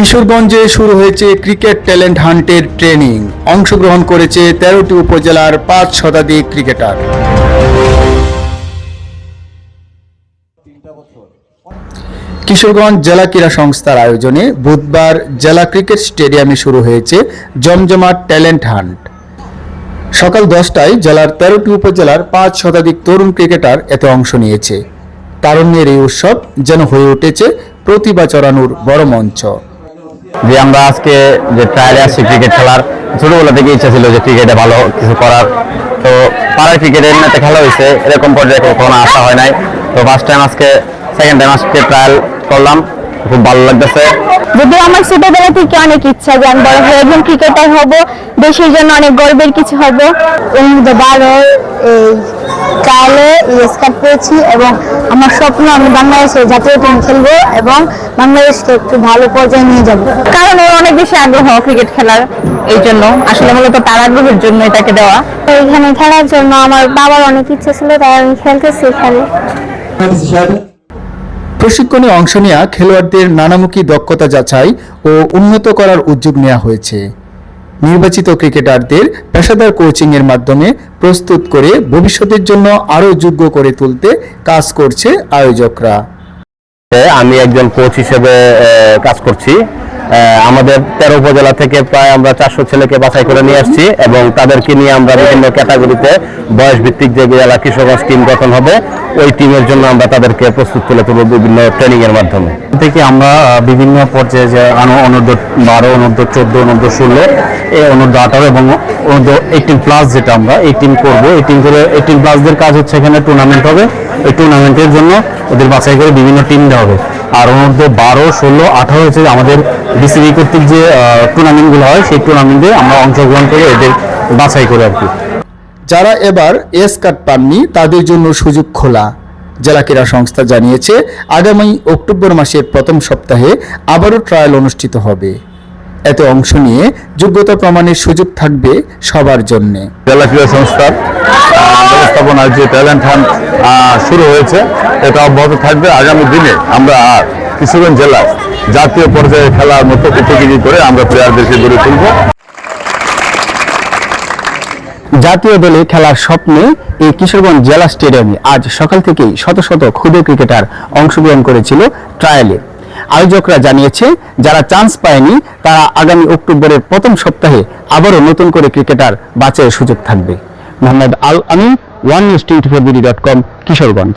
কিশোরগঞ্জে শুরু হয়েছে cricket talent হান্টের training. অংশগ্রহণ করেছে তেরোটি উপজেলার পাঁচ শতাধিক ক্রিকেটার। কিশোরগঞ্জ জেলা ক্রীড়া সংস্থার আয়োজনে বুধবার জেলা ক্রিকেট স্টেডিয়ামে শুরু হয়েছে জমজমাট ট্যালেন্ট হান্ট। সকাল দশটায় জেলার তেরোটি উপজেলার পাঁচ শতাধিক তরুণ ক্রিকেটার এতে অংশ নিয়েছে। তারুণ্যের এই উৎসব যেন হয়ে উঠেছে প্রতিভা চড়ানোর বড় মঞ্চ। যে আমরা আজকে যে ট্রায়ালে আসছি ক্রিকেট খেলার, ছোটবেলা থেকে ইচ্ছা ছিল যে ক্রিকেটে ভালো কিছু করার। তো পাড়ার ক্রিকেটের এমনিতে খেলা হয়েছে, এরকম পর্যায়ে কখনো আসা হয় নাই। তো ফার্স্ট টাইম আজকে সেকেন্ড টাইম আজকে ট্রায়াল করলাম, খুব ভালো লাগতেছে। যদিও আমার ছোটবেলা থেকে অনেক ইচ্ছা যে আমি বড় হয়ে একজন ক্রিকেটার হব দেশের জন্য অনেক গর্বের কিছু হব। বারো এই স্কার্ট পেয়েছি এবং আমার স্বপ্ন আমি বাংলাদেশের জাতীয় টিম খেলব এবং বাংলাদেশকে একটু ভালো পর্যায়ে নিয়ে যাব। কারণ ওর অনেক বেশি আগ্রহ ক্রিকেট খেলার এই জন্য। আসলে মূলত তার আগ্রহের জন্য এটাকে দেওয়া। এখানে খেলার জন্য আমার বাবার অনেক ইচ্ছা ছিল তাই আমি খেলতেছি এখানে। প্রশিক্ষণে অংশ নেওয়া খেলোয়াড়দের নানামুখী দক্ষতা যাচাই ও উন্নত করার উদ্যোগ নেওয়া হয়েছে। নির্বাচিত ক্রিকেটারদের পেশাদার কোচিংয়ের মাধ্যমে প্রস্তুত করে ভবিষ্যতের জন্য আরও যোগ্য করে তুলতে কাজ করছে আয়োজকরা। আমি একজন কোচ হিসেবে কাজ করছি। আমাদের তেরো উপজেলা থেকে প্রায় আমরা চারশো ছেলেকে বাছাই করে নিয়ে আসছি এবং তাদেরকে নিয়ে আমরা বিভিন্ন ক্যাটাগরিতে বয়স ভিত্তিক যে জেলা কৃষকগঞ্জ টিম গঠন হবে, ওই টিমের জন্য আমরা তাদেরকে প্রস্তুত করে তুলব বিভিন্ন ট্রেনিং এর মাধ্যমে থেকে আমরা বিভিন্ন পর্যায়ে যে অনূর্ধ্ব বারো, অনূর্ধ্ব চোদ্দ, অনূর্ধ্ব ষোলো, এই অনূর্ধ্ব আঠারো এবং অনূর্ধ্ব এইটিন প্লাস যেটা আমরা এই টিম করব। এই টিম করে এইটিন প্লাসদের কাজ হচ্ছে এখানে টুর্নামেন্ট হবে। এই টুর্নামেন্টের জন্য ওদের বাছাই করে বিভিন্ন টিম দেওয়া হবে। আর ওর মধ্যে বারো, ষোলো, আঠারো হচ্ছে আমাদের বিসিবি কর্তৃক যে টুর্নামেন্টগুলো হয়, সেই টুর্নামেন্টে আমরা অংশগ্রহণ করে এদের বাছাই করে আর কি। যারা এবার এস কার্ড পাননি, তাদের জন্য সুযোগ খোলা। জেলা ক্রীড়া সংস্থা জানিয়েছে, আগামী অক্টোবর মাসের প্রথম সপ্তাহে আবারও ট্রায়াল অনুষ্ঠিত হবে। এতে অংশ নিয়ে যোগ্যতা প্রমাণের সুযোগ থাকবে সবার জন্যে। জেলা ক্রীড়া সংস্থার ব্যবস্থাপনার যে ট্যালেন্ট হান্ট শুরু হয়েছে এটা অব্যাহত থাকবে। আগামী দিনে আমরা কিশোরগঞ্জ জেলায় জাতীয় পর্যায়ে খেলার মতো উপযোগী করে আমরা প্লেয়ারদেরকে গড়ে তুলব। জাতীয় দলে খেলার স্বপ্নে এই কিশোরগঞ্জ জেলা স্টেডিয়ামে আজ সকাল থেকেই শত শত ক্ষুদে ক্রিকেটার অংশগ্রহণ করেছিল ট্রায়ালে আয়োজকরা জানিয়েছে, যারা চান্স পায়নি, তারা আগামী অক্টোবরের প্রথম সপ্তাহে আবারও নতুন করে ক্রিকেটার বাঁচায় সুযোগ থাকবে। Mohammad Al Amin one news twenty four dot com Kishoreganj.